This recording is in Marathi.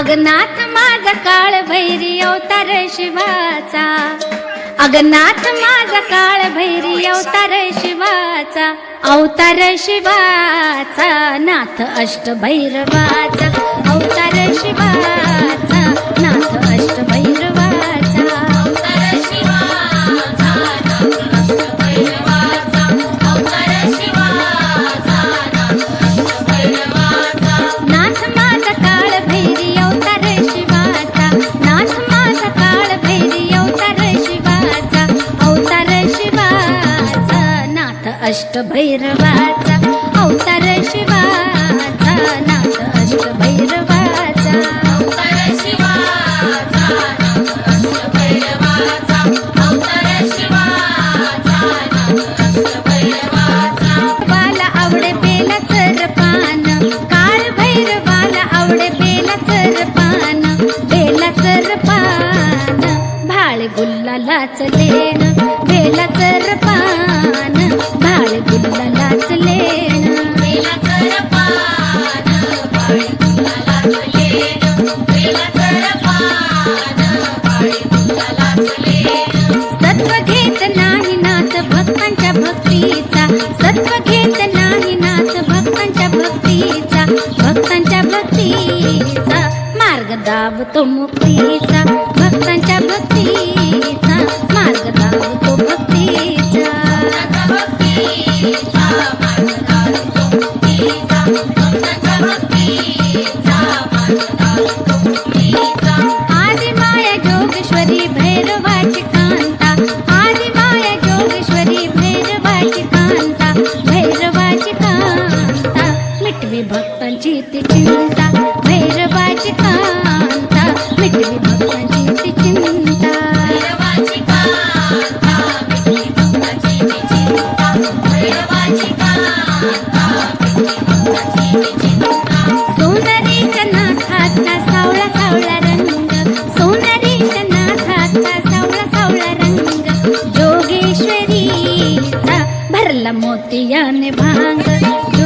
अगनाथ माझा काळ भैरी अवतार शिवाचा. अगनाथ माझा काळ भैरी अवतार शिवाचा. अवतार शिवाचा नाथ अष्ट भैरवाचा. अवतार शिवाचा. नाथ अष्ट भैरवाचा अवतार शिवाचा नाथ अष्ट भैरवाचा अवतार शिवाचा नाथ भैरवाचा अवतार शिवाचा नाथ भैरवाचा वाला आवडे बेलाचर पान भैरवाला आवडे बेलाचर पान बेलाचर पान. भाळ गुल्लालाच लेण बेलाचर पान. सत्व घेत नाही नाथ भक्तांच्या भक्तीचा. सत्व घेत नाही नाथ भक्तांच्या भक्तीचा. भक्तांच्या भक्तीचा मार्ग दावतो मुक्तीचा. भैरवाची कांता मिटवी भक्तांची ती चिंता. मोतियाने भांग